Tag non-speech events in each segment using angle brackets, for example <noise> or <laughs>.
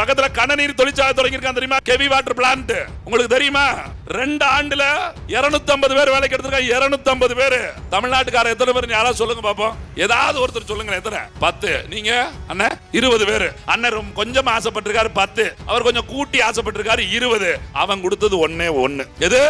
பக்கத்துல கனநீர் தொழிற்சாலை தொடங்கியிருக்கான் தெரியுமா? கெவி வாட்டர் பிளான்ட் உங்களுக்கு தெரியுமா? ரெண்டு ஆண்டுல 250 பேர் வேலைக்கு எடுத்திருக்காங்க. 250 பேர். தமிழ்நாட்டுக்கார எத்தனை பேர் யாராவது சொல்லுங்க பாப்போம். ஏதாவது ஒருத்தர் சொல்லுங்க எத்தனை? பத்து. நீங்க? அண்ணன்? இருபது பேர். அண்ணன் ரொம்ப கொஞ்சம் ஆசைப்பட்டிருக்காரு பத்து. அவர் கொஞ்சம் கூட்டி ஆசைப்பட்டிருக்காரு இருபது. அவன் கொடுத்தது ஒன்னே ஒன்னு எது?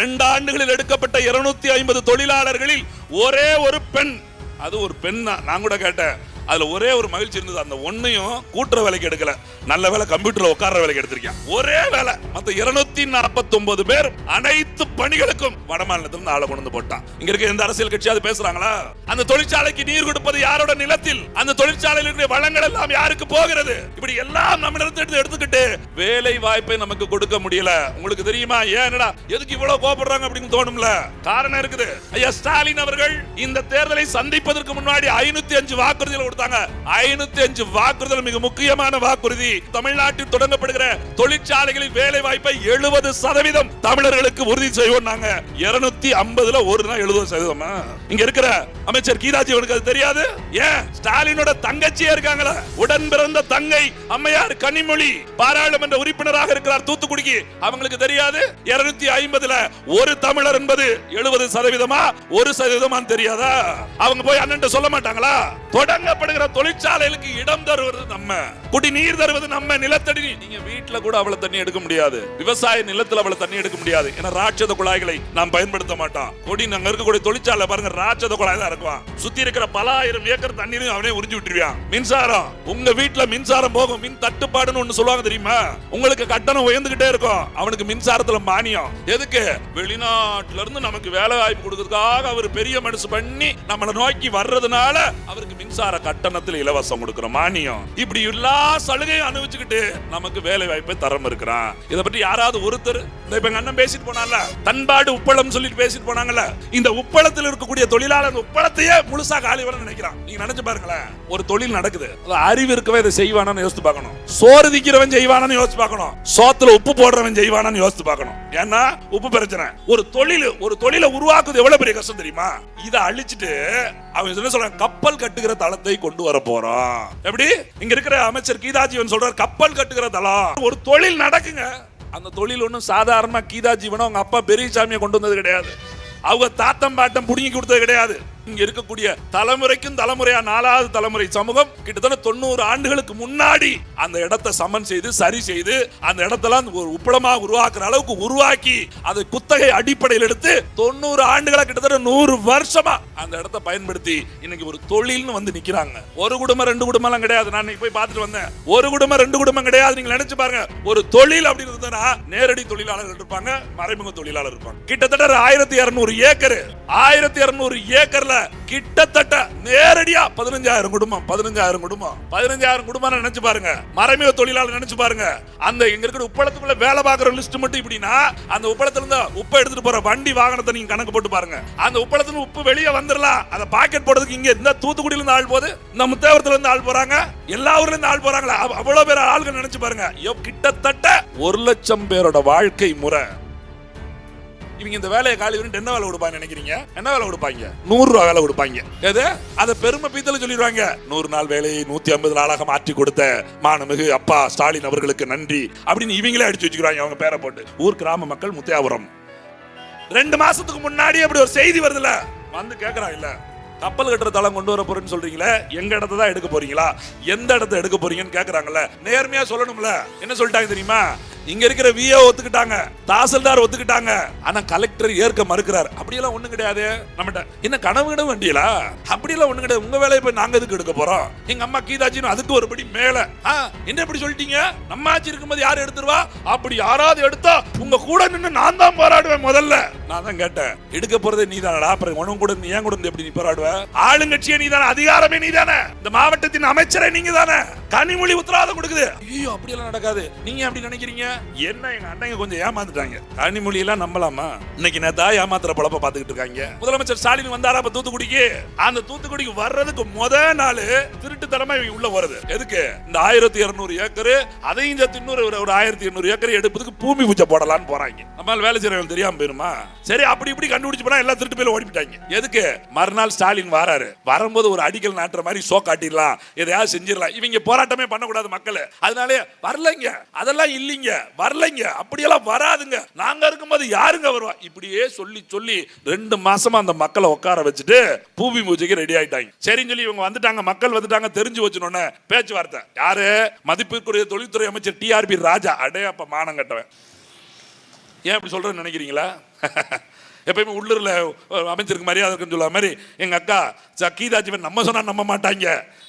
ரெண்டு ஆண்டுகளில் எடுக்கப்பட்ட 250 ஐம்பது தொழிலாளர்களில் ஒரே ஒரு பெண். அது ஒரு பெண் தான் நான் கூட கேட்டேன். அதுல ஒரே ஒரு மகிழ்ச்சி இருந்தது. அந்த ஒன்றையும் கூட்டுற வேலைக்கு எடுக்கல. நல்ல வேலை கம்ப்யூட்டர் உட்கார்ற வேலைக்கு எடுத்திருக்கேன். ஒரே வேலை மத்த இருநூத்தி நாற்பத்தி ஒன்பது பேர் அனைத்து பணிகளுக்கும் வடமாநிலத்துல ஆளை கொண்டு போட்டான். இங்க இருக்க எந்த அரசியல் கட்சியாவது பேசுறாங்களா? அந்த தொழிற்சாலைக்கு நீர் கொடுப்பது யாரோட நிலத்தில்? அந்த தொழிற்சாலையில் இருக்கிற வளங்கள் எல்லாம் யாருக்கு போகிறது? இப்படி எல்லாம் நம்ம எடுத்து எடுத்துக்கிட்டு வேலை வாய்ப்பை நமக்கு கொடுக்க முடியல. உங்களுக்கு தெரியுமா? ஏன் என்னடா எதுக்கு இவ்வளவு கோபப்படுறாங்க அப்படின்னு தோணும்ல? காரணம் இருக்குது. ஐயா ஸ்டாலின் அவர்கள் இந்த தேர்தலை சந்திப்பதற்கு முன்னாடி ஐநூத்தி அஞ்சு வாக்குறுதிகள் கொடுத்தாங்க. ஐநூத்தி அஞ்சு வாக்குறுதிகள் மிக முக்கியமான வாக்குறுதி. தமிழ்நாட்டில் தொடங்கப்படுகிற தொழிற்சாலைகளில் வேலை வாய்ப்பை எழுபது சதவீதம் தமிழர்களுக்கு உறுதி செய்வோம் நாங்க இருநூத்தி ஐம்பதுல ஒரு நாள் எழுபது சதவீதமா? இங்க இருக்கிற அமைச்சர் கீதாஜீவனுக்கு அது தெரியாது? ஏன்? ஸ்டாலினோட தங்கச்சியா இருக்காங்களா? உடன் பிறந்த தங்கை அம்மையார் கனிமொழி பாராளுமன்ற உறுப்பினராக இருக்கிறார் தூத்துக்குடிக்கு. அவங்களுக்கு தெரியாது? இருநூத்தி ஐம்பதுல ஒரு தமிழர் என்பது எழுபது சதவீதமா? ஒரு சதவீதமா தெரியாதா? அவங்க போய் அண்ணன் சொல்ல மாட்டாங்களா? தொடங்க தேவைப்படுகிற தொழிற்சாலைகளுக்கு இடம் தருவது நம்ம. குடிநீர் தருவது நம்ம. நிலத்தடி நீங்க வீட்டுல கூட அவ்வளவு தண்ணி எடுக்க முடியாது. விவசாய நிலத்துல அவ்வளவு தண்ணி எடுக்க முடியாது. ஏன்னா ராட்சத குழாய்களை நாம் பயன்படுத்த மாட்டோம். கொடி நாங்க இருக்கக்கூடிய தொழிற்சாலை பாருங்க ராட்சத குழாய் தான் இருக்குவான் சுத்தி இருக்கிற பல ஆயிரம் ஏக்கர் தண்ணீரும் அவனே உறிஞ்சு விட்டுருவான். மின்சாரம். உங்க வீட்டுல மின்சாரம் போகும். மின் தட்டுப்பாடுன்னு ஒண்ணு சொல்லுவாங்க தெரியுமா? உங்களுக்கு கட்டணம் உயர்ந்துகிட்டே இருக்கும். அவனுக்கு மின்சாரத்துல மானியம். எதுக்கு? வெளிநாட்டுல இருந்து நமக்கு வேலை வாய்ப்பு கொடுக்கறதுக்காக அவர் பெரிய மனசு பண்ணி நம்மளை நோக்கி வர்றதுனால அவருக்கு மின் மின்சார கட்டணத்தில் இலவசம் கொடுக்கிறோம் மானியம். இப்படி எல்லா சலுகையும் அனுபவிச்சுக்கிட்டு நமக்கு வேலை வாய்ப்பை தரம் இருக்கிறான். இதை பற்றி யாராவது ஒருத்தர் இந்த இப்ப எங்க அண்ணன் பேசிட்டு போனால தன்பாடு உப்பளம் சொல்லிட்டு பேசிட்டு போனாங்கல்ல இந்த உப்பளத்தில் இருக்கக்கூடிய தொழிலாளர் உப்பளத்தையே முழுசா காலி வர நினைக்கிறான். நீங்க நினைச்சு பாருங்களேன் ஒரு தொழில் நடக்குது. அது அறிவு இருக்கவே இதை செய்வானான்னு யோசித்து பார்க்கணும். சோறு திக்கிறவன் செய்வானான்னு யோசிச்சு பார்க்கணும். சோத்துல உப்பு போடுறவன் செய்வானான்னு யோசித்து பார்க்கணும். ஏன்னா உப்பு பிரச்சனை. ஒரு தொழில் ஒரு தொழிலை உருவாக்குறது எவ்வளவு பெரிய கஷ்டம் தெரியுமா? இதை அழிச்சிட்டு அவன் என்ன சொல்றான்? கப்பல் கட்டுகிற தளத்தை கொண்டு வர போறோம் எப்படி? இங்க இருக்கிற அமைச்சர் கீதாஜீவன் சொல்றார் கப்பல் கட்டுகிற தளம். ஒரு தொழில் நடக்குங்க. அந்த தொழில் ஒன்றும் சாதாரணமா கீதாஜீவனும் அவங்க அப்பா பெரியசாமியை கொண்டு வந்தது கிடையாது. அவங்க தாத்தம் பாட்டம் புடுங்கி கொடுத்தது கிடையாது. இங்க இருக்கக்கூடிய தலைமுறைக்கும் தலைமுறையா நாலாவது தலைமுறை சமூகம் கிட்டத்தட்ட தொண்ணூறு ஆண்டுகளுக்கு முன்னாடி அந்த இடத்தை சமன் செய்து சரி செய்து அந்த இடத்தெல்லாம் ஒரு உப்பளமா உருவாக்குற அளவுக்கு உருவாக்கி அதை குத்தகை அடிப்படையில் எடுத்து தொண்ணூறு ஆண்டுகளா கிட்டத்தட்ட நூறு வருஷமா அந்த இடத்த பயன்படுத்தி இன்னைக்கு ஒரு தொழில்னு வந்து நிக்கிறாங்க. ஒரு குடும்பம் ரெண்டு குடும்பம் எல்லாம் கிடையாது. நான் போய் பார்த்துட்டு வந்தேன். ஒரு குடும்பம் ரெண்டு குடும்பம் கிடையாது. நீங்க நினைச்சு பாருங்க. ஒரு தொழில் அப்படின்னு நேரடி தொழிலாளர்கள் இருப்பாங்க மறைமுக தொழிலாளர் இருப்பாங்க. கிட்டத்தட்ட ஆயிரத்தி இருநூறு ஏக்கர் ஆயிரத்தி இருநூறு ஏக்கர்ல கிட்டத்தட்ட நேரடியா பதினஞ்சாயிரம் குடும்பம் பதினஞ்சாயிரம் குடும்பம். பதினஞ்சாயிரம் குடும்பம் நினைச்சு பாருங்க. மறைமுக தொழிலாளர் நினைச்சு பாருங்க. அந்த இங்க இருக்கிற உப்பளத்துக்குள்ள வேலை பார்க்குற லிஸ்ட் மட்டும் இப்படின்னா அந்த உப்பளத்துல இருந்து உப்பை எடுத்துட்டு போற வண்டி வாகனத்தை நீங்க கணக்கு போட்டு பாருங்க. அந்த உப்பளத்துல உப்பு வெளியே வந்துடலாம். அதை பாக்கெட் போடுறதுக்கு இங்க இந்த தூத்துக்குடியில இருந்து ஆள் போகுது. இந்த முத்தேவரத்துல இருந்து ஆள் போறாங்க. எல்லா ஊர்ல இருந்து ஆள் போறாங்களா? அவ்வளவு பேர் ஆளுங்க நினைச்சு பாருங்க. கிட்டத்தட்ட ஒரு லட்சம் பேரோட வாழ்க்கை முறை. இவங்க இந்த வேலையை காலி வரும் என்ன வேலை கொடுப்பாங்க நினைக்கிறீங்க? என்ன வேலை கொடுப்பாங்க? நூறு ரூபா வேலை கொடுப்பாங்க. எது? அதை பெருமை பீத்தல சொல்லிடுவாங்க. நூறு நாள் வேலையை நூத்தி ஐம்பது நாளாக மாற்றி கொடுத்த மானமிகு அப்பா ஸ்டாலின் அவர்களுக்கு நன்றி அப்படின்னு இவங்களே அடிச்சு வச்சுக்கிறாங்க. அவங்க பேரை போட்டு. ஊர் கிராம மக்கள் முத்தியாபுரம். ரெண்டு மாசத்துக்கு முன்னாடி அப்படி ஒரு செய்தி வருதுல்ல? வந்து கேட்கறான் இல்ல? கப்பல் கட்டுற தளம் கொண்டு வர போறேன்னு சொல்றீங்களே எங்க இடத்த தான் எடுக்க போறீங்களா? எந்த இடத்த எடுக்க போறீங்கன்னு கேக்குறாங்கல்ல. நேர்மையா சொல்லணும்ல. என்ன சொல்லிட்டாங்க தெரியுமா? இங்க இருக்கிற விஏ ஒத்துக்கிட்டாங்க. தாசில்தார் ஒத்துக்கிட்டாங்க. ஆனா கலெக்டர் ஏற்க மறுக்கிறார். அப்படியெல்லாம் ஒண்ணும் கிடையாது. நம்மகிட்ட என்ன கனவு கனவுகிடம் வண்டியலா அப்படியெல்லாம் ஒண்ணும் கிடையாது. உங்க வேலையை போய் நாங்க எதுக்கு எடுக்க போறோம்? எங்க அம்மா கீதாச்சின்னு அதுக்கு ஒரு படி மேல. ஆ, என்ன இப்படி சொல்லிட்டீங்க? நம்ம ஆச்சு இருக்கும்போது யார் எடுத்துருவா? அப்படி யாராவது எடுத்தா உங்க கூட நின்று நான் தான் போராடுவேன் முதல்ல. நான் தான் கேட்டேன். எடுக்க போறதே நீ தானடா அப்புறம் உனக்கு கூட ஏன் கூட எப்படி நீ போராடுவ? ஆளுங்கட்சியை நீ தானே அதிகாரமே நீ தானே இந்த மாவட்டத்தின் அமைச்சரை நீங்க தானே கனிமொழி உத்தரவாதம் கொடுக்குது. ஐயோ அப்படியெல்லாம் நடக்காது. நீங்க அப்படி நினைக்கிறீங்க? என்ன எங்க அண்ணங்க கொஞ்சம் ஏமாந்துட்டாங்க. கனிமொழி எல்லாம் நம்பலாமா? இன்னைக்கு நேத்தா ஏமாத்துற பழப்ப பாத்துக்கிட்டு இருக்காங்க. முதலமைச்சர் ஸ்டாலின் வந்தாரா அப்ப தூத்துக்குடிக்கு? அந்த தூத்துக்குடிக்கு வர்றதுக்கு முத நாள் திருட்டுத்தனமா இவங்க உள்ள வருது எதுக்கு? இந்த ஆயிரத்தி இருநூறு ஏக்கர் அதையும் சேர்த்து இன்னொரு ஒரு- ஆயிரத்தி எண்ணூறு ஏக்கர் எடுப்பதுக்கு பூமி பூஜை போடலாம்னு போறாங்க. நம்மால் வேலை செய்யறவங்க தெரியாம போயிருமா? சரி அப்படி இப்படி கண்டுபிடிச்சு போனா எல்லாம் திருட்டு போய் ஓடிவிட்டாங்க. எதுக்கு? மறுநாள் ஸ்டாலின் வராரு. வரும்போது ஒரு அடிக்கல் நாட்டுற மாதிரி சோ காட்டிடலாம். எதையாவது செஞ்சிடலாம். இவங்க போராட்டமே பண்ணக்கூடாது மக்கள். அதனாலே வரலைங்க. அதெல்லாம் இல்லைங்க. வரலைங்க. அப்படியெல்லாம் வராதுங்க. நாங்க இருக்கும்போது யாருங்க வருவா? இப்படியே சொல்லி சொல்லி ரெண்டு மாசமா அந்த மக்களை உட்கார வச்சுட்டு பூமி பூஜைக்கு ரெடி ஆயிட்டாங்க. சரின்னு சொல்லி இவங்க வந்துட்டாங்க. மக்கள் வந்துட்டாங்க. தெரிஞ்சு வச்சுனோன்னு பேச்சுவார்த்தை. யாரு? மதிப்பிற்குரிய தொழில்துறை அமைச்சர் டிஆர்பி ராஜா. அடே அப்ப மானம் கட்டவன். ஏன் இப்படி சொல்றேன்னு நினைக்கிறீங்களா? <laughs> எப்பயுமே உள்ளூரில் அமைச்சருக்கு மரியாதை இருக்குன்னு சொல்ல மாதிரி எங்க அக்கா சக்கீதாஜிவன் நம்ம சொன்னால் நம்ப மாட்டாங்க.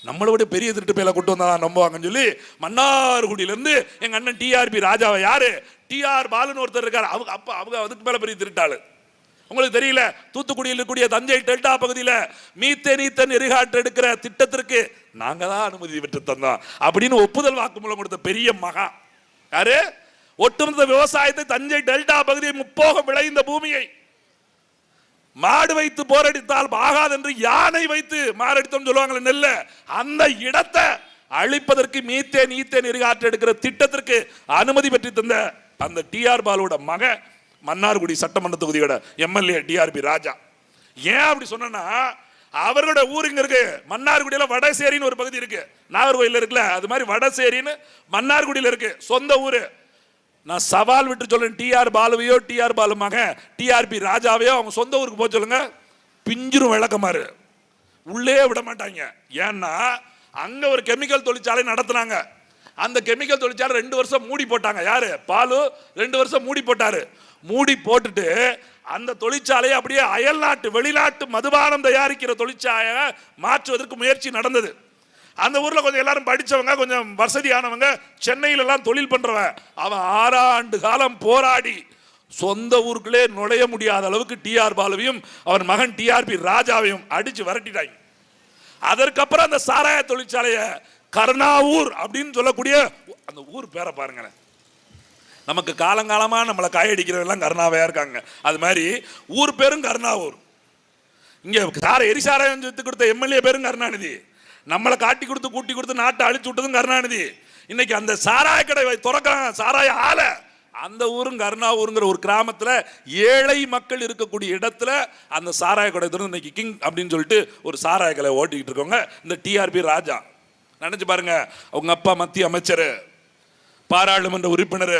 நம்மளை விட பெரிய திருட்டு பேல கொண்டு வந்தா நம்புவாங்கன்னு சொல்லி மன்னார்குடியிலேருந்து எங்கள் அண்ணன் டிஆர்பி ராஜாவை யார்? டிஆர் பாலுன்னு ஒருத்தர் இருக்கார். அவங்க அப்பா அவங்க அதுக்கு மேலே பெரிய திருட்டாள். உங்களுக்கு தெரியல தூத்துக்குடியில் இருக்கக்கூடிய தஞ்சை டெல்டா பகுதியில் மீத்தே நீத்தன் எரிகாட்டு எடுக்கிற திட்டத்திற்கு நாங்கள் தான் அனுமதி பெற்று தந்தோம். அப்படின்னு ஒப்புதல் வாக்குமூலம் கொடுத்த பெரிய மகா. யாரு? ஒட்டுமொத்த விவசாயத்தை தஞ்சை டெல்டா பகுதியை முப்போக விளைந்த பூமியை. மாடு வைத்து போரடித்தால் ஆகாது என்று யானை வைத்து மாரடித்தோம் சொல்லுவாங்களே நெல்ல. அந்த இடத்தை அழிப்பதற்கு மீத்தேன் ஈத்தேன் எரிகாற்று எடுக்கிற திட்டத்திற்கு அனுமதி பெற்று தந்த அந்த டிஆர் பாலோட மக மன்னார்குடி சட்டமன்ற தொகுதியோட எம்எல்ஏ டிஆர்பி ராஜா. ஏன் அப்படி சொன்னா அவர்களோட ஊர் இங்க இருக்கு. மன்னார்குடியில வடசேரின்னு ஒரு பகுதி இருக்கு. நாகர்கோயில் இருக்குல்ல அது மாதிரி வடசேரின்னு மன்னார்குடியில இருக்கு. சொந்த ஊரு. நான் சவால் விட்டு சொல்றேன். டிஆர் பாலுவையோ டிஆர் பாலு மகன் டிஆர்பி ராஜாவையோ அவங்க சொந்த ஊருக்கு போக சொல்லுங்க. பிஞ்சிரும் விளக்கமாறு. உள்ளே விட மாட்டாங்க. ஏன்னா அங்க ஒரு கெமிக்கல் தொழிற்சாலை நடத்துனாங்க. அந்த கெமிக்கல் தொழிற்சாலை ரெண்டு வருஷம் மூடி போட்டாங்க. யாரு? பாலு. ரெண்டு வருஷம் மூடி போட்டாரு. மூடி போட்டுட்டு அந்த தொழிற்சாலையை அப்படியே அயல்நாட்டு வெளிநாட்டு மதுபானம் தயாரிக்கிற தொழிற்சாலையை மாற்றுவதற்கு முயற்சி நடந்தது. அந்த ஊரில் கொஞ்சம் எல்லாரும் படிச்சவங்க கொஞ்சம் வசதியானவங்க சென்னையிலலாம் தொழில் பண்ணுறவன் அவன் ஆறாண்டு காலம் போராடி சொந்த ஊருக்குள்ளே நுழைய முடியாத அளவுக்கு டிஆர் பாலுவையும் அவன் மகன் டிஆர்பி ராஜாவையும் அடித்து விரட்டிட்டாங்க. அதற்கப்புறம் அந்த சாராய தொழிற்சாலையை கருணாவூர் அப்படின்னு சொல்லக்கூடிய அந்த ஊர் பேரை பாருங்களேன். நமக்கு காலங்காலமாக நம்மளை காயடிக்கிறவெல்லாம் கர்ணாவையாக இருக்காங்க. அது மாதிரி ஊர் பேரும் கருணாவூர். இங்கே சார எரிசாராயம் வித்து கொடுத்த எம்எல்ஏ பேரும் கருணாநிதி. நம்மளை காட்டி கொடுத்து கூட்டி கொடுத்து நாட்டை அழிச்சு விட்டதும் கருணாநிதி. இன்னைக்கு அந்த சாராய கடை துறக்கிறாங்க சாராய ஆலை அந்த ஊரும் கருணாவூருங்கிற ஒரு கிராமத்தில் ஏழை மக்கள் இருக்கக்கூடிய இடத்துல அந்த சாராய கடை திறந்து இன்னைக்கு கிங் அப்படின்னு சொல்லிட்டு ஒரு சாராய கலை ஓட்டிக்கிட்டு இருக்கவங்க இந்த டிஆர்பி ராஜா. நினச்சி பாருங்க அவங்க அப்பா மத்திய அமைச்சர் பாராளுமன்ற உறுப்பினர்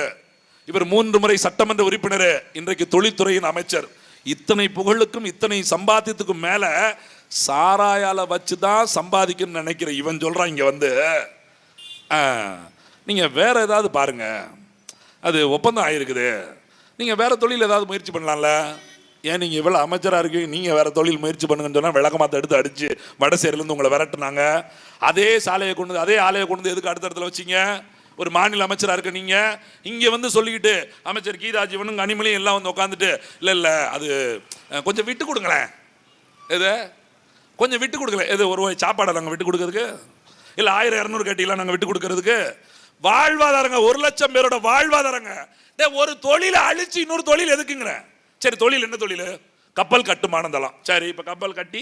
இவர் மூன்று முறை சட்டமன்ற உறுப்பினர் இன்றைக்கு தொழில்துறையின் அமைச்சர். இத்தனை புகழுக்கும் இத்தனை சம்பாத்தியத்துக்கும் மேலே சாராயால வச்சு தான் சம்பாதிக்கணும்னு நினைக்கிற இவன் சொல்கிறான் இங்கே வந்து. நீங்கள் வேறு ஏதாவது பாருங்க. அது ஒப்பந்தம் ஆகிருக்குது நீங்கள் வேறு தொழில் ஏதாவது முயற்சி பண்ணலாம்ல? ஏன் நீங்கள் இவ்வளோ அமைச்சராக இருக்கீங்க? நீங்கள் வேறு தொழில் முயற்சி பண்ணுங்கன்னு சொன்னால் விளக்கமாத்த எடுத்து அடித்து வடசேரிலேருந்து உங்களை விரட்டுனாங்க. அதே சாலையை கொண்டு வந்து அதே ஆலையை கொண்டு வந்து எதுக்கு அடுத்த இடத்துல வச்சீங்க? ஒரு மாநில அமைச்சராக இருக்க நீங்கள் இங்கே வந்து சொல்லிக்கிட்டு அமைச்சர் கீதா ஜீவனும் கனிமொழியும் எல்லாம் வந்து உட்காந்துட்டு இல்லை இல்லை அது கொஞ்சம் விட்டு கொடுங்களேன். எது? கொஞ்சம் விட்டு கொடுக்கல எது ஒரு வாய் சாப்பாடை நாங்கள் விட்டு கொடுக்கறதுக்கு? இல்லை ஆயிரம் இரநூறு கட்டிலாம் நாங்கள் விட்டு கொடுக்கறதுக்கு? வாழ்வாதாரங்க ஒரு லட்சம் பேரோட வாழ்வாதாரங்க. டே ஒரு தொழிலை அழிச்சு இன்னொரு தொழில் எதுக்குங்கிறேன் சரி தொழில் என்ன தொழில்? கப்பல் கட்டுமானம் தளம் சரி இப்போ கப்பல் கட்டி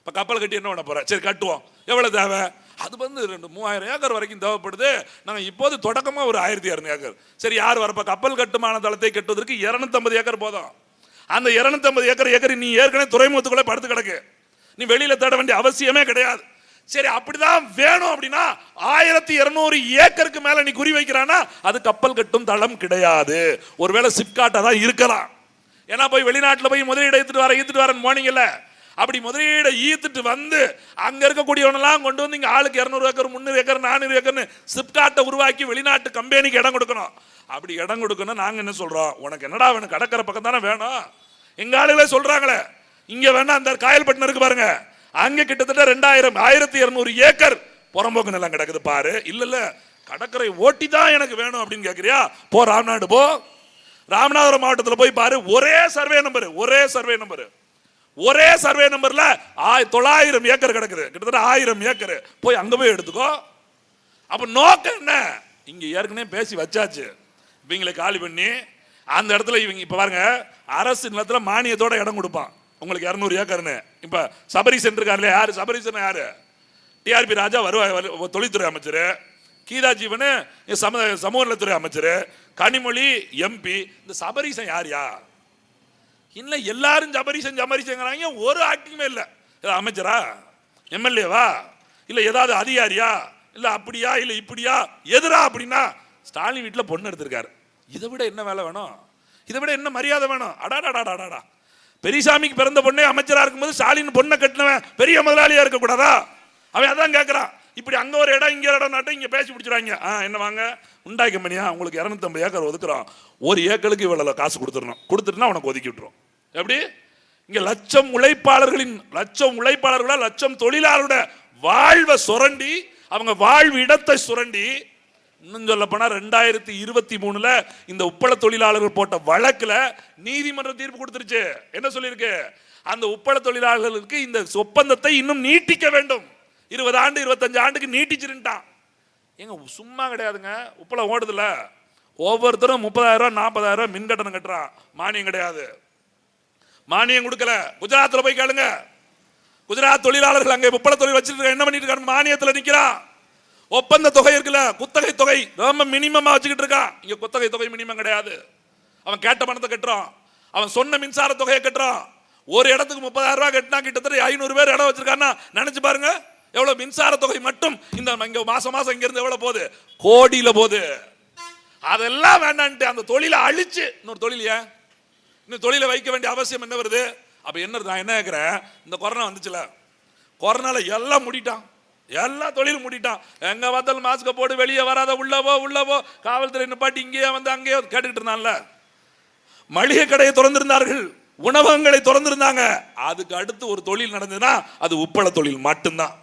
இப்போ கப்பல் கட்டி என்ன பண்ண போகிறேன் சரி கட்டுவோம். எவ்வளோ தேவை? அது வந்து ரெண்டு மூவாயிரம் ஏக்கர் வரைக்கும் தேவைப்படுது. நாங்கள் இப்போது தொடக்கமாக ஒரு ஆயிரத்தி இரநூறு ஏக்கர். சரி யார் வரப்போ? கப்பல் கட்டுமான தளத்தை கட்டுவதற்கு இரநூத்தம்பது ஏக்கர் போதும். அந்த இரநூத்தம்பது ஏக்கர் ஏக்கர் நீ ஏற்கனவே துறைமுகத்துக்குள்ளே படுத்து கிடக்கு. நீ வெளியில தேட வேண்டிய அவசியமே கிடையாது. சரி அப்படிதான் வேணும் அப்படின்னா ஆயிரத்தி இருநூறு ஏக்கருக்கு மேல நீ குறி வைக்கிறானா அது கப்பல் கட்டும் தளம் கிடையாது. ஒருவேளை சிப்காட்டா தான் இருக்கலாம். ஏன்னா போய் வெளிநாட்டில் போய் முதலீடு எடுத்துட்டு வர ஈத்துட்டு வரேன்னு போனீங்கல்ல? அப்படி முதலீடை ஈத்துட்டு வந்து அங்க இருக்கக்கூடியவனெல்லாம் கொண்டு வந்து இங்க ஆளுக்கு இரநூறு ஏக்கர் முந்நூறு ஏக்கர் நானூறு ஏக்கர்னு சிப்காட்டை உருவாக்கி வெளிநாட்டு கம்பெனிக்கு இடம் கொடுக்கணும். அப்படி இடம் கொடுக்கணும் நாங்க என்ன சொல்றோம்? உனக்கு என்னடா வேணும்? கடற்கரை பக்கம் தானே வேணும்? எங்க ஆளுகளே சொல்றாங்களே. இங்க வேணா அந்த காயல்பட்டினம் இருக்கு பாருங்க. அங்க கிட்டத்தட்ட ரெண்டாயிரம் ஆயிரத்தி இருநூறு ஏக்கர் புறம்போக்கு நிலம் கிடக்குது பாரு. இல்ல இல்ல கடற்கரை ஓட்டி தான் எனக்கு வேணும் அப்படின்னு கேக்குறியா? போ ராம்நாடு போ. ராமநாதபுரம் மாவட்டத்தில் போய் பாரு. ஒரே சர்வே நம்பர் ஒரே சர்வே நம்பர். ஒரே சர்வே நம்பர்ல தொள்ளாயிரம் ஏக்கர் கிடக்குது. கிட்டத்தட்ட ஆயிரம் ஏக்கர். போய் அங்க போய் எடுத்துக்கோ. அப்ப நோக்கம் என்ன? இங்க ஏற்கனவே பேசி வச்சாச்சு. இவங்களை காலி பண்ணி அந்த இடத்துல இவங்க இப்ப பாருங்க அரசு நிலத்துல மானியத்தோட இடம் கொடுப்பான். உங்களுக்கு இரநூறு ஏக்கர்னு. இப்போ சபரிசன் இருக்காருல்ல யார்? சபரிசன் யார்? டிஆர்பி ராஜா வருவாய் தொழில்துறை அமைச்சர். கீதா ஜீவன் சம சமூக நலத்துறை அமைச்சர். கனிமொழி எம்பி இந்த சபரீசன் யார்யா இல்லை எல்லாரும் ஜபரிசன் ஜபரிசங்கிறாங்க ஒரு ஆக்டிங்குமே இல்லை. இது அமைச்சரா? எம்எல்ஏவா? இல்லை ஏதாவது அதிகாரியா? இல்லை அப்படியா? இல்லை இப்படியா? எதிரா அப்படின்னா ஸ்டாலின் வீட்டில் பொண்ணு எடுத்திருக்காரு. இதை விட என்ன வேலை வேணும்? இதை விட என்ன மரியாதை வேணும்? அடாடாடாடாடா பெரியசாமிக்கு பிறந்த பொண்ணே அமைச்சராக இருக்கும்போது ஸ்டாலின் பொண்ணை கட்டினவன் பெரிய முதலாளியாக இருக்கக்கூடாதா அவன் அதான் கேட்குறான் இப்படி அங்கே ஒரு இடம் இங்கே ஒரு இடம் நாட்டம் இங்கே பேசி பிடிச்சிடுவாங்க ஆ என்ன வாங்க? உண்டாய் கம்பெனியா உங்களுக்கு இரநூத்தம்பது ஏக்கர் ஒதுக்குறோம் ஒரு ஏக்கருக்கு இவ்வளோ காசு கொடுத்துடணும். கொடுத்துட்டுனா உனக்கு ஒதுக்கி விட்டுரும். எப்படி? இங்கே லட்சம் உழைப்பாளர்களின் லட்சம் உழைப்பாளர்களா லட்சம் தொழிலாளரோட வாழ்வை சுரண்டி அவங்க வாழ்வு இடத்தை சுரண்டி இன்னும் சொல்ல போனால் ரெண்டாயிரத்தி இருபத்தி மூணுல இந்த உப்பள தொழிலாளர்கள் போட்ட வழக்கில் நீதிமன்றம் தீர்ப்பு கொடுத்துருச்சு. என்ன சொல்லியிருக்கு? அந்த உப்பள தொழிலாளர்களுக்கு இந்த ஒப்பந்தத்தை இன்னும் நீட்டிக்க வேண்டும். இருபது ஆண்டு இருபத்தஞ்சு ஆண்டுக்கு நீட்டிச்சிருந்தான் ஏங்க சும்மா கிடையாதுங்க. உப்பளம் ஓடுதுல. ஒவ்வொருத்தரும் முப்பதாயிரம் நாற்பதாயிரம் மின் கட்டணம் கட்டுறான். மானியம் கிடையாது. மானியம் கொடுக்கல. குஜராத்தில் போய் கேளுங்க. குஜராத் தொழிலாளர்கள் அங்கே உப்பள தொழில் வச்சிருக்க என்ன பண்ணிட்டு இருக்காங்க? மானியத்தில் நிற்கிறான் ஒப்பந்த தொகை இருக்குல்ல குத்தகை தொகை. ரொம்ப மினிமமா வச்சுக்கிட்டு இருக்கான் இங்க குத்தகை தொகை மினிமம் கிடையாது. அவன் கேட்ட பணத்தை கட்டுறான். அவன் சொன்ன மின்சார தொகையை கட்டுறான். ஒரு இடத்துக்கு முப்பதாயிரம் ரூபாய் கட்டினா கிட்டத்தட்ட ஐநூறு பேர் இடம் வச்சிருக்கான்னா நினைச்சு பாருங்க. எவ்வளவு மின்சார தொகை மட்டும் இந்த இங்க மாசம் மாசம் இங்க இருந்து எவ்வளவு போகுது? கோடியில போகுது. அதெல்லாம் வேண்டான்ட்டு அந்த தொழிலை அழிச்சு இன்னொரு தொழில் ஏன்? இன்னும் தொழிலை வைக்க வேண்டிய அவசியம் என்ன வருது? அப்ப என்ன நான் என்ன கேட்கிறேன் இந்த கொரோனா வந்துச்சுல. கொரோனால எல்லாம் முடிட்டான். எல்லா தொழிலும் மூடிட்டான். எங்க பார்த்தாலும் மாஸ்க போட்டு வெளியே வராத உள்ளவோ உள்ளவோ காவல்துறை நிப்பாட்டி இங்கேயே வந்து அங்கேயே கேட்டுக்கிட்டு இருந்தான்ல. மளிகை கடையை திறந்திருந்தார்கள். உணவகங்களை திறந்திருந்தாங்க. அதுக்கு அடுத்து ஒரு தொழில் நடந்ததுன்னா அது உப்பள தொழில் மட்டும்தான்.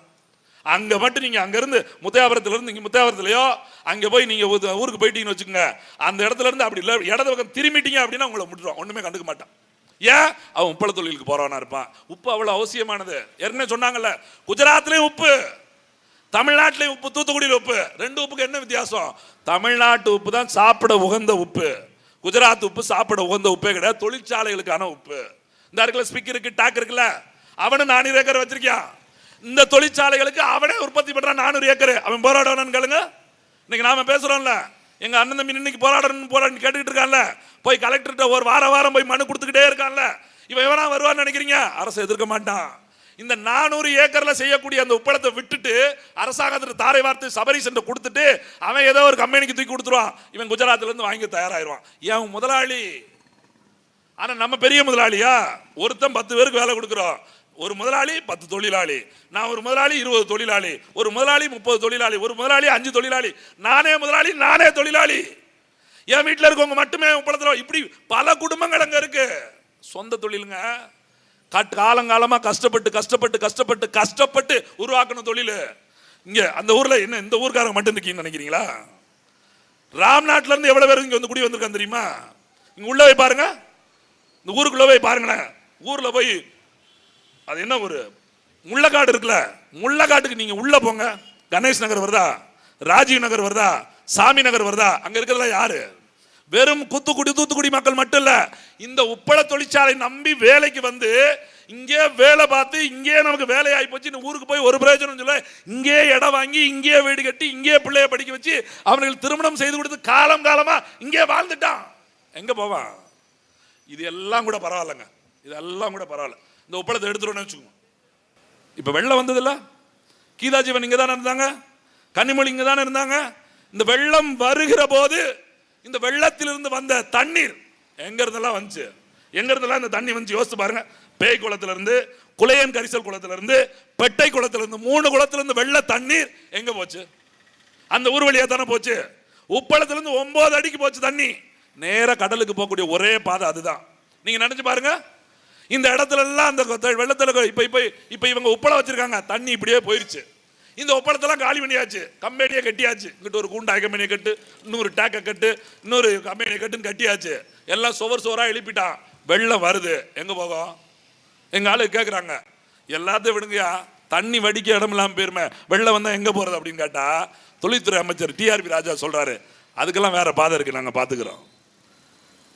அங்க மட்டும் நீங்க அங்கேருந்து முத்தையாபுரத்துல இருந்து இங்க முத்தையாபுரத்துலயோ அங்க போய் நீங்க ஊருக்கு போயிட்டீங்கன்னு வச்சுக்கோங்க. அந்த இடத்துல இருந்து அப்படி இல்லை இடது பக்கம் திரும்பிட்டீங்க அப்படின்னா உங்களை முட்டுருவான் ஒண்ணுமே கண்டுக்க மாட்டான். ஏன்? அவன் உப்பள தொழிலுக்கு போறவனா இருப்பான். உப்பு அவ்வளவு அவசியமானது. ஏற்கனவே சொன்னாங்கல்ல குஜராத்லயும் உப்பு. தமிழ்நாட்டிலையும் உப்பு தூத்துக்குடியில் உப்பு. ரெண்டு உப்புக்கு என்ன வித்தியாசம்? தமிழ்நாட்டு உப்பு தான் சாப்பிட உகந்த உப்பு. குஜராத் உப்பு சாப்பிட உகந்த உப்பே கிடையாது. தொழிற்சாலைகளுக்கான உப்பு. இந்த இருக்குல்ல ஸ்பிக் இருக்கு டாக் இருக்குல்ல? அவனும் நானூறு ஏக்கர் வச்சிருக்கான் இந்த தொழிற்சாலைகளுக்கு அவனே உற்பத்தி பண்ணுறான் நானூறு ஏக்கர். அவன் போராடணும்னு கேளுங்க. இன்னைக்கு நாம பேசுறோம்ல. எங்க அண்ணன் தம்பி இன்னைக்கு போராடணும் போராடி கேட்டுக்கிட்டு இருக்கான்ல. போய் கலெக்டர்கிட்ட ஒரு வார வாரம் போய் மனு கொடுத்துக்கிட்டே இருக்கான்ல. இவன் எவனா வருவான்னு நினைக்கிறீங்க? அரசு எதிர்க்க மாட்டான். இந்த நானூறு ஏக்கர்ல செய்யக்கூடிய அந்த உப்பளத்தை விட்டுட்டு அரசாங்கத்துக்கு தாரை வார்த்தை சென்று கொடுத்துட்டு அவன் ஏதோ ஒரு கம்பெனிக்கு தூக்கி கொடுத்துருவான். இவன் குஜராத்ல இருந்து வாங்கி தயாராயிருவான். ஏன் முதலாளி? ஆனா நம்ம பெரிய முதலாளியா? ஒருத்தன் பத்து பேருக்கு வேலை கொடுக்குறோம். ஒரு முதலாளி பத்து தொழிலாளி. நான் ஒரு முதலாளி இருபது தொழிலாளி. ஒரு முதலாளி முப்பது தொழிலாளி. ஒரு முதலாளி அஞ்சு தொழிலாளி. நானே முதலாளி நானே தொழிலாளி. என் வீட்டில் இருக்கவங்க மட்டுமே உப்பளத்தில் இப்படி பல குடும்பங்கள் அங்கே இருக்கு. சொந்த தொழிலுங்க. கட் காலங்காலமா கஷ்டப்பட்டு கஷ்டப்பட்டு கஷ்டப்பட்டு கஷ்டப்பட்டு உருவாக்கின தொழில். இங்கே அந்த ஊரில் என்ன இந்த ஊருக்காரங்க மட்டும் இருக்கீங்கன்னு நினைக்கிறீங்களா? ராம்நாட்டிலேருந்து எவ்வளோ எவ்வளவு பேர் இங்கே வந்து குடி வந்திருக்காங்க தெரியுமா? இங்கே உள்ளே போய் பாருங்க. இந்த ஊருக்குள்ளே போய் பாருங்களேன். ஊரில் போய் அது என்ன ஒரு முள்ளக்காடு இருக்குல்ல. முள்ளக்காட்டுக்கு நீங்கள் உள்ளே போங்க. கணேஷ் நகர் வருதா? ராஜீவ் நகர் வருதா? சாமி நகர் வருதா? அங்கே இருக்கிறதா யாரு? வெறும் குத்துக்குடி தூத்துக்குடி மக்கள் மட்டும் இல்ல இந்த உப்பள தொழிற்சாலை நம்பி வேலைக்கு வந்து இங்கே வேலை பார்த்து இங்கே நமக்கு வேலையாகி போச்சு ஊருக்கு போய் ஒரு பிரயோஜனம் சொல்ல இங்கே இடம் வாங்கி இங்கே வீடு கட்டி இங்கே பிள்ளைய படிக்க வச்சு அவனுக்கு திருமணம் செய்து கொடுத்து காலம் காலமா இங்கே வாழ்ந்துட்டான். எங்க போவான்? இது எல்லாம் கூட பரவாயில்லைங்க. இதெல்லாம் கூட பரவாயில்ல. இந்த உப்பளத்தை எடுத்துருவோன்னு வச்சுக்கோங்க. இப்போ வெள்ளம் வந்ததில்ல? கீதாஜீவன் இங்கே தானே இருந்தாங்க? கனிமொழி இங்கே தானே இருந்தாங்க? இந்த வெள்ளம் வருகிற போது இந்த வெள்ளத்திலிருந்து வந்த தண்ணீர் எங்க இருந்தெல்லாம் வந்துச்சு? எங்க இருந்தெல்லாம் இந்த தண்ணி வந்து யோசிச்சு பாருங்க. பேய் குளத்திலிருந்து குலையன் கரிசல் குளத்திலிருந்து பெட்டை குளத்திலிருந்து மூணு குளத்திலிருந்து வெள்ள தண்ணீர் எங்க போச்சு? அந்த ஊர் வழியா தானே போச்சு? உப்பளத்திலிருந்து ஒன்பது அடிக்கு போச்சு தண்ணி. நேராக கடலுக்கு போகக்கூடிய ஒரே பாதை அதுதான். நீங்க நினைச்சு பாருங்க. இந்த இடத்துல எல்லாம் அந்த கொத்த- வெள்ளத்துல இப்போ இப்ப இப்ப இப்ப இவங்க உப்பளம் வச்சிருக்காங்க. தண்ணி இப்படியே போயிருச்சு. இந்த உப்பளத்தெல்லாம் காலி பண்ணியாச்சு. கம்பெனியை கட்டியாச்சு. இங்கிட்ட ஒரு கூண்டாய் கம்பெனியை கட்டு இன்னொரு டேக்கை கட்டு இன்னொரு கம்பெனியை கட்டுன்னு கட்டியாச்சு. எல்லாம் சுவர் சுவராக எழுப்பிட்டான். வெள்ளம் வருது. எங்கே போகும் எங்கள் ஆளு கேட்குறாங்க எல்லாத்தையும் விடுங்கயா தண்ணி வடிக்க இடம் இல்லாமல் போயிருமே. வெள்ளம் வந்தால் எங்கே போகிறது அப்படின்னு கேட்டால் தொழில்துறை அமைச்சர் டிஆர்பி ராஜா சொல்கிறாரு அதுக்கெல்லாம் வேறு பாதை இருக்குது நாங்கள் பார்த்துக்குறோம்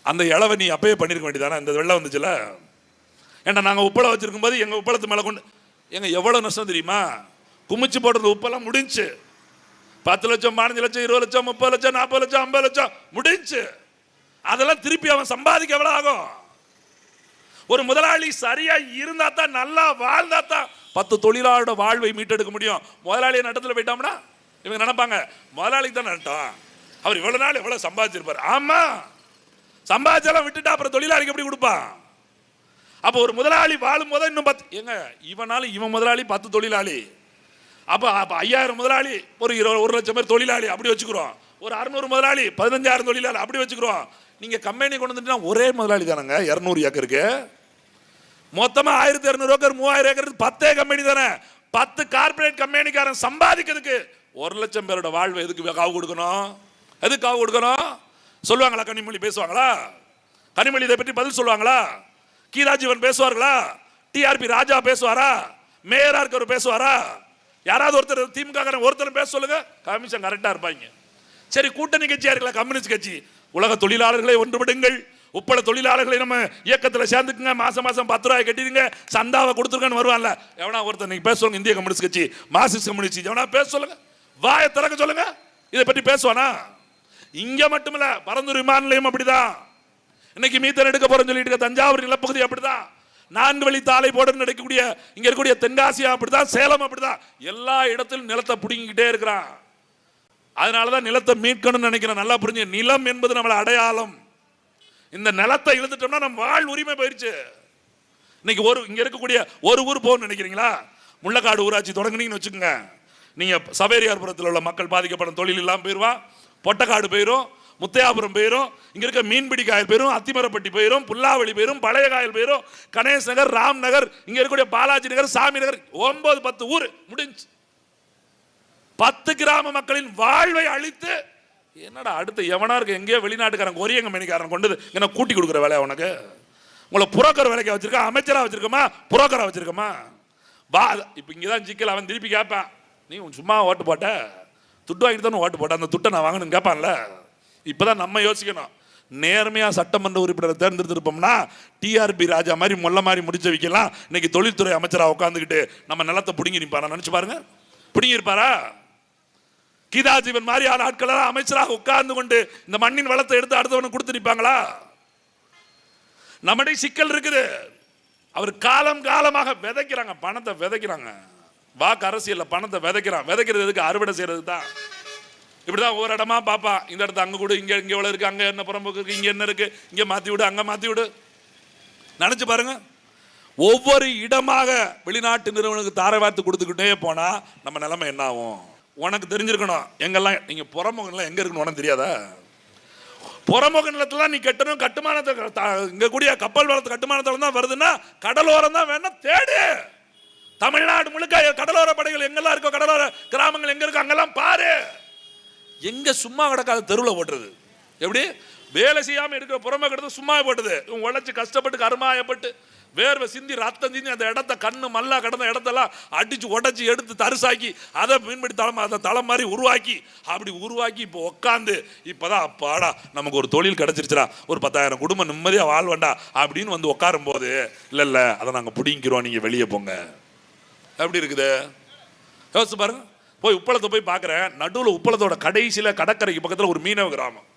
அந்த இளவை நீ அப்பயே பண்ணிருக்க வேண்டியதானே? இந்த வெள்ளம் வந்துச்சுல? ஏன்டா நாங்கள் உப்பளம் வச்சுருக்கும் போது எங்கள் உப்பளத்து மேலே கொண்டு எங்கள் எவ்வளோ நஷ்டம் தெரியுமா? குமிச்சு போடுறது உப்பெல்லாம் முடிஞ்சு. பத்து லட்சம் பதினஞ்சு லட்சம் இருபது லட்சம் முப்பது லட்சம் நாற்பது லட்சம் ஐம்பது லட்சம் முடிஞ்சு. அதெல்லாம் திருப்பி அவன் சம்பாதிக்க எவ்வளோ ஆகும்? ஒரு முதலாளி சரியா இருந்தா தான் நல்லா வாழ்ந்தா தான் பத்து தொழிலாளரோட வாழ்வை மீட்டெடுக்க முடியும். முதலாளியை நட்டத்தில் போயிட்டோம்னா இவங்க நினைப்பாங்க முதலாளிக்கு தான் நட்டோம் அவர் இவ்வளோ நாள் இவ்வளோ சம்பாதிச்சிருப்பார். ஆமாம் சம்பாதிச்செல்லாம் விட்டுட்டு அப்புறம் தொழிலாளிக்கு எப்படி கொடுப்பான்? அப்போ ஒரு முதலாளி வாழும் போது இன்னும் பத்து எங்க இவனால இவன் முதலாளி பத்து தொழிலாளி. அப்போ அப்போ ஐயாயிரம் முதலாளி ஒரு இருபது ஒரு லட்சம் பேர் தொழிலாளி அப்படி வச்சுக்கிறோம். ஒரு அறுநூறு முதலாளி பதினஞ்சாயிரம் தொழிலாளி அப்படி வச்சுக்கிறோம். நீங்கள் கம்பெனி கொண்டு வந்துட்டீங்கன்னா ஒரே முதலாளி தானங்க இரநூறு ஏக்கருக்கு. மொத்தமாக ஆயிரத்தி இரநூறு ஏக்கர் மூவாயிரம் ஏக்கர் பத்தே கம்பெனி தானே. பத்து கார்ப்பரேட் கம்பெனிக்காரன் சம்பாதிக்கிறதுக்கு ஒரு லட்சம் பேரோட வாழ்வு எதுக்கு காவு கொடுக்கணும்? எதுக்கு காவு கொடுக்கணும்? சொல்லுவாங்களா கனிமொழி பேசுவாங்களா? கனிமொழி இதை பற்றி பதில் சொல்லுவாங்களா? கீதாஜீவன் பேசுவார்களா? டிஆர்பி ராஜா பேசுவாரா? மேயராக இருக்கவர் பேசுவாரா? யாராவது ஒருத்தர் திமுக ஒருத்தர் பேச சொல்லுங்க. கமிஷன் கரெக்டாக இருப்பாங்க. சரி கூட்டணி கட்சியாக இருக்கல கம்யூனிஸ்ட் கட்சி. உலக தொழிலாளர்களை ஒன்றுபடுங்கள். உப்பள தொழிலாளர்களை நம்ம இயக்கத்தில் சேர்ந்துக்குங்க. மாதம் மாதம் பத்து ரூபாய் கட்டிடுங்க. சந்தாவை கொடுத்துருக்கன்னு வருவான்ல. எவனா ஒருத்தர் நீங்கள் பேச சொல்லுங்க இந்திய கம்யூனிஸ்ட் கட்சி மார்க்சிஸ்ட் கம்யூனிஸ்ட் எவனா பேச சொல்லுங்க. வாயை திறக்க சொல்லுங்க. இதை பற்றி பேசுவானா? இங்கே மட்டுமில்ல பரந்தூர் விமான நிலையம் அப்படிதான். இன்னைக்கு மீத்தன் எடுக்க போகிறேன்னு சொல்லிட்டு இருக்க தஞ்சாவூர் நிலப்பகுதி அப்படிதான். நான்கு வழி தாலை போட நடக்கக்கூடிய இங்க இருக்கக்கூடிய தென்காசியா அப்படிதான் சேலம் அப்படிதான். எல்லா இடத்திலும் நிலத்தை பிடுங்கிக்கிட்டே இருக்கிறான். அதனாலதான் நிலத்தை மீட்கணும்னு நினைக்கிறேன். நல்லா புரிஞ்சு நிலம் என்பது நம்மள அடையாளம். இந்த நிலத்தை இழுத்துட்டோம்னா நம்ம வாழ் உரிமை போயிருச்சு. இன்னைக்கு ஒரு இங்க இருக்கக்கூடிய ஒரு ஊர் போகணும்னு நினைக்கிறீங்களா? முள்ளக்காடு ஊராட்சி தொடங்குனீங்கன்னு வச்சுக்கோங்க. நீங்கள் சவேரியார்புரத்தில் உள்ள மக்கள் பாதிக்கப்படும் தொழில் இல்லாமல் போயிடுவான் பொட்டக்காடு போயிடும் முத்தையாபுரம் போயிடும் இங்கே இருக்க மீன்பிடி காயல் போயிரும் அத்திமரப்பட்டி போயிடும் புல்லாவளி போயிடும் பழைய காயல் போயிரும் கணேஷ் நகர் ராம் நகர் இங்கே இருக்கக்கூடிய பாலாஜி நகர் சாமி நகர் ஒன்பது பத்து ஊர் முடிஞ்சு. பத்து கிராம மக்களின் வாழ்வை அழித்து என்னடா அடுத்து எவனா இருக்கு எங்கேயோ வெளிநாட்டுக்காரன் கொரியங்க மணிக்காரன் கொண்டு என்ன கூட்டி கொடுக்குற வேலையா உனக்கு? உங்களை புரோக்கர் வேலைக்கு வச்சிருக்கா அமைச்சராக வச்சிருக்கோமா புரோக்கரா வச்சிருக்கோமா? வா இப்போ இங்கே தான் ஜிக்கல் அவன் திருப்பி கேட்பான். நீ உன் சும்மா ஓட்டு போட்ட? துட்டு வாங்கிட்டு தானே ஓட்டு போட்ட? அந்த துட்டை நான் வாங்கணும்னு கேட்பான்ல. இப்போதான் நம்ம யோசிக்கணும். நேர்மையாக சட்டமன்ற உறுப்பினரை தேர்ந்தெடுத்திருப்போம்னா டிஆர்பி ராஜா மாதிரி மொல்ல மாதிரி முடிச்சு வைக்கலாம். இன்னைக்கு தொழில்துறை அமைச்சராக உட்காந்துக்கிட்டு நம்ம நிலத்தை பிடுங்கி நிற்பாரா? நினச்சி பாருங்க. பிடுங்கியிருப்பாரா கீதாஜீவன் மாதிரியான ஆட்களெல்லாம் அமைச்சராக உட்கார்ந்து கொண்டு இந்த மண்ணின் வளத்தை எடுத்து அடுத்தவனுக்கு கொடுத்து நிற்பாங்களா? நம்முடைய சிக்கல் இருக்குது. அவர் காலம் காலமாக விதைக்கிறாங்க பணத்தை விதைக்கிறாங்க. வாக்கு அரசியலில் பணத்தை விதைக்கிறான். விதைக்கிறது எதுக்கு? அறுவடை செய்கிறது தான். இப்படிதான் ஒரு இடமா பார்ப்பான் இந்த இடத்த அங்கே கூட இங்கே இங்கே எவ்வளோ இருக்குது அங்கே என்ன புறம்போக்கு இருக்குது இங்கே என்ன இருக்குது இங்கே மாற்றி விடு அங்கே மாற்றி விடு. நினச்சி பாருங்க. ஒவ்வொரு இடமாக வெளிநாட்டு நிறுவனங்களுக்கு தாரை வார்த்து கொடுத்துக்கிட்டே போனால் நம்ம நிலைமை என்ன ஆகும் உனக்கு தெரிஞ்சிருக்கணும். எங்கெல்லாம் நீங்கள் புறமுகம்லாம் எங்கே இருக்குன்னு உனக்கு தெரியாதா? புறமுக நிலத்துல நீ கட்டணும் கட்டுமானத்தை இங்கே கூடிய கப்பல் வளத்து கட்டுமானத்தில் தான் வருதுன்னா கடலோரம் தான் வேணா தேடு. தமிழ்நாடு முழுக்க கடலோர படைகள் எங்கெல்லாம் இருக்கோ கடலோர கிராமங்கள் எங்கே இருக்கோ அங்கெல்லாம் பாரு. எங்கே சும்மா கிடக்காத தெருவில் போட்டுறது எப்படி? வேலை செய்யாமல் இருக்கிற புறமை கிடந்து சும்மா போட்டது இவன் உழைச்சி கஷ்டப்பட்டு கருமாயப்பட்டு வேர்வை சிந்தி ரத்தம் சிந்தி அந்த இடத்த கண்ணு மல்லா கடந்த இடத்தெல்லாம் அடித்து உடச்சி எடுத்து தரிசாக்கி அதை மீன்படி தளம் அதை தளம் மாதிரி உருவாக்கி அப்படி உருவாக்கி இப்போ உட்காந்து இப்போதான் அப்பாடா நமக்கு ஒரு தொழில் கிடச்சிருச்சுடா. ஒரு பத்தாயிரம் குடும்பம் நிம்மதியாக வாழ்வண்டா அப்படின்னு வந்து உட்காரும் போது இல்லை இல்லை அதை நாங்கள் பிடிங்கிறோம் நீங்கள் வெளியே போங்க. எப்படி இருக்குது? யோசிச்சு பாருங்கள் போய் உப்பளத்தை போய் பார்க்குறேன் நடுவில் உப்பளத்தோட கடைசியில் கடற்கரைக்கு பக்கத்தில் ஒரு மீனவ கிராமம்.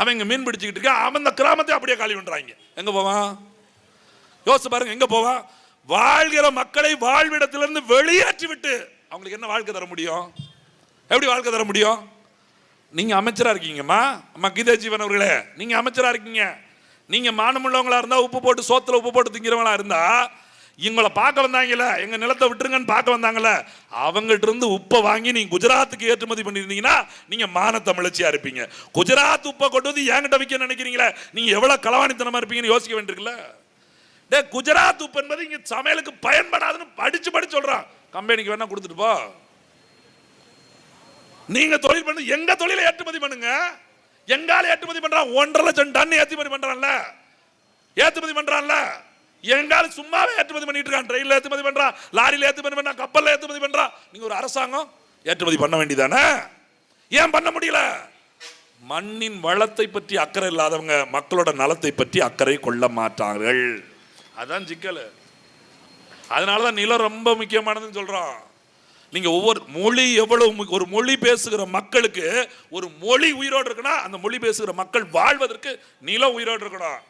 அவன் இங்கே மீன் பிடிச்சிக்கிட்டு இருக்கான் அவன் அந்த கிராமத்தை அப்படியே காலி பண்ணுறாங்க எங்கே போவான்? யோசிச்சு பாருங்க எங்கே போவான்? வாழ்கிற மக்களை வாழ்விடத்திலிருந்து வெளியேற்றி விட்டு அவங்களுக்கு என்ன வாழ்க்கை தர முடியும்? எப்படி வாழ்க்கை தர முடியும்? நீங்கள் அமைச்சராக இருக்கீங்கம்மா. அம்மா கீதா ஜீவன் அவர்களே நீங்கள் அமைச்சராக இருக்கீங்க. நீங்கள் மானமுள்ளவங்களாக இருந்தால் உப்பு போட்டு சோத்தில் உப்பு போட்டு திங்கிறவங்களா இருந்தால் இவங்களை பார்க்க வந்தாங்கல்ல எங்க நிலத்தை விட்டுருங்கன்னு பார்க்க வந்தாங்கல்ல அவங்ககிட்ட இருந்து உப்பை வாங்கி நீங்க குஜராத்துக்கு ஏற்றுமதி பண்ணியிருந்தீங்கன்னா நீங்க மான தமிழச்சியா இருப்பீங்க. குஜராத் உப்பை கொண்டு வந்து என்கிட்ட விற்க நினைக்கிறீங்களே நீங்க எவ்வளவு களவாணித்தனமாக இருப்பீங்கன்னு யோசிக்க வேண்டியிருக்குல்ல. டே குஜராத் உப்பு என்பது இங்க சமையலுக்கு பயன்படாதுன்னு படிச்சு படிச்சு சொல்றான். கம்பெனிக்கு வேணா கொடுத்துட்டு போ. நீங்க தொழில் பண்ணு எங்க தொழிலை ஏற்றுமதி பண்ணுங்க. எங்கால ஏற்றுமதி பண்றான்? ஒன்றரை லட்சம் டன் ஏற்றுமதி பண்றான்ல. ஏற்றுமதி பண்றான்ல. எங்காலும் சும்மாவே ஏற்றுமதி பண்ணிட்டு இருக்கான் ட்ரெயினில் ஏற்றுமதி பண்ணுறான் லாரியில ஏற்றுமதி பண்ணுறான் கப்பலில் ஏற்றுமதி பண்ணுறான் நீங்கள் ஒரு அரசாங்கம் ஏற்றுமதி பண்ண வேண்டியதானே? ஏன் பண்ண முடியல? மண்ணின் வளத்தை பற்றி அக்கறை இல்லாதவங்க மக்களோட நலத்தை பற்றி அக்கறை கொள்ள மாட்டார்கள். அதுதான் சிக்கல். அதனால தான் நிலம் ரொம்ப முக்கியமானதுன்னு சொல்கிறோம் நீங்கள் ஒவ்வொரு மொழி எவ்வளவு ஒரு மொழி பேசுகிற மக்களுக்கு ஒரு மொழி உயிரோடு இருக்குன்னா அந்த மொழி பேசுகிற மக்கள் வாழ்வதற்கு நிலம் உயிரோடு இருக்கணும்.